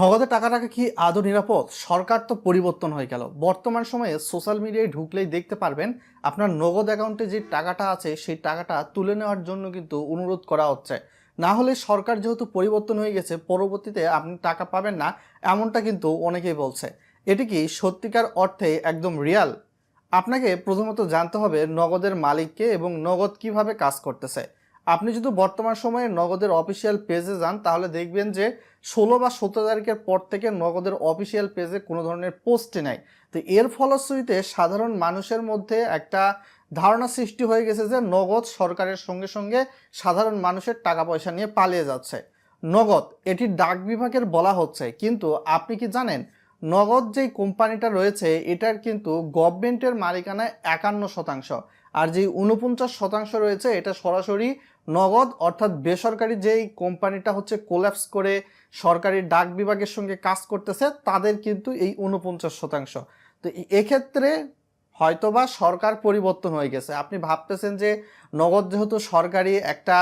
নগদে টাকা রাখা কি আদৌ নিরাপদ? সরকার তো পরিবর্তন হয়ে গেল। বর্তমান সময়ে সোশ্যাল মিডিয়ায় ঢুকলেই দেখতে পারবেন আপনার নগদ অ্যাকাউন্টে যে টাকাটা আছে, সেই টাকাটা তুলে নেওয়ার জন্য কিন্তু অনুরোধ করা হচ্ছে। না হলে সরকার যেহেতু পরিবর্তন হয়ে গেছে, পরবর্তীতে আপনি টাকা পাবেন না, এমনটা কিন্তু অনেকেই বলছে। এটি কি সত্যিকার অর্থে একদম রিয়াল আপনাকে প্রথমত জানতে হবে নগদের মালিককে এবং নগদ কীভাবে কাজ করতেছে। আপনি যদি বর্তমান সময়ে নগদের অফিসিয়াল পেজে যান, তাহলে দেখবেন যে ষোলো বা সতেরো তারিখের পর থেকে নগদের অফিসিয়াল পেজে কোনো ধরনের পোস্টে নাই। তো এর ফলশ্রুতিতে সাধারণ মানুষের মধ্যে একটা ধারণা সৃষ্টি হয়ে গেছে যে নগদ সরকারের সঙ্গে সঙ্গে সাধারণ মানুষের টাকা পয়সা নিয়ে পালিয়ে যাচ্ছে। নগদ, এটি ডাক বিভাগের বলা হচ্ছে। কিন্তু আপনি কি জানেন, নগদ যেই কোম্পানিটা রয়েছে, এটার কিন্তু গভর্নমেন্টের মালিকানায় একান্ন শতাংশ। আর যেই উনপঞ্চাশ শতাংশ রয়েছে, এটা সরাসরি নগদ, অর্থাৎ বেসরকারি যেই কোম্পানিটা হচ্ছে কোল্যাপস করে সরকারি ডাক বিভাগের সঙ্গে কাজ করতেছে, তাদের কিন্তু এই উনপঞ্চাশ শতাংশ। তো এক্ষেত্রে হয়তোবা সরকার পরিবর্তন হয়ে গেছে। আপনি ভাবতেছেন যে নগদ যেহেতু সরকারি একটা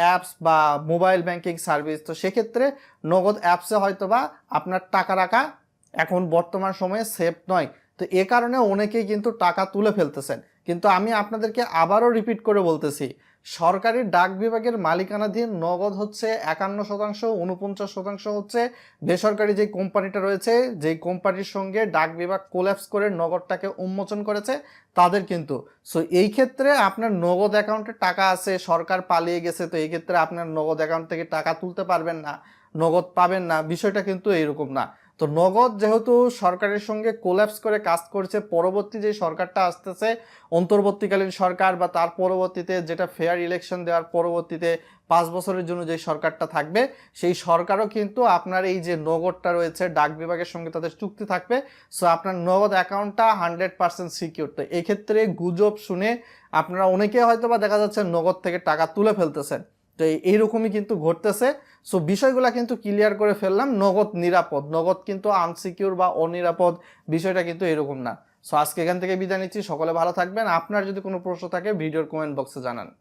অ্যাপস বা মোবাইল ব্যাংকিং সার্ভিস, তো সেক্ষেত্রে নগদ অ্যাপসে হয়তোবা আপনার টাকা রাখা এখন বর্তমান সময়ে সেফ নয়। তো এ কারণে অনেকেই কিন্তু টাকা তুলে ফেলতেছেন। কিন্তু আমি আপনাদেরকে আবারও রিপিট করে বলতেছি, সরকারি ডাক বিভাগের মালিকানাধীন নগদ হচ্ছে একান্ন শতাংশ উনপঞ্চাশ শতাংশ হচ্ছে বেসরকারি যে কোম্পানিটা রয়েছে, যেই কোম্পানির সঙ্গে ডাক বিভাগ কোল্যাপস করে নগদটাকে উন্মোচন করেছে, তাদের কিন্তু। সো এই ক্ষেত্রে আপনার নগদ অ্যাকাউন্টে টাকা আছে, সরকার পালিয়ে গেছে, তো এই ক্ষেত্রে আপনার নগদ অ্যাকাউন্ট থেকে টাকা তুলতে পারবেন না, নগদ পাবেন না, বিষয়টা কিন্তু এইরকম না। তো নগদ যেহেতু সরকারের সঙ্গে কোল্যাপস করে কাজ করছে, পরবর্তী যে সরকারটা আসতেছে, অন্তর্বর্তীকালীন সরকার বা তার পরবর্তীতে যেটা ফেয়ার ইলেকশন দেওয়ার পরবর্তীতে পাঁচ বছরের জন্য যে সরকারটা থাকবে, সেই সরকারও কিন্তু আপনার এই যে নগদটা রয়েছে, ডাক বিভাগের সঙ্গে তাদের চুক্তি থাকবে। সো আপনার নগদ অ্যাকাউন্টটা হান্ড্রেড পার্সেন্ট সিকিউর তো এক্ষেত্রে গুজব শুনে আপনারা অনেকে হয়তো বা দেখা যাচ্ছে নগদ থেকে টাকা তুলে ফেলতেছেন। তো এই- এইরকমই কিন্তু ঘটতেছে। সো বিষয়গুলো কিন্তু ক্লিয়ার করে ফেললাম। নগদ নিরাপদ। নগদ কিন্তু আনসিকিউর বা অনিরাপদ বিষয়টা কিন্তু এরকম না। সো আজকে এখান থেকে বিদায় নিচ্ছি। সকলে ভালো থাকবেন। আপনার যদি কোনো প্রশ্ন থাকে, ভিডিওর কমেন্ট বক্সে জানান।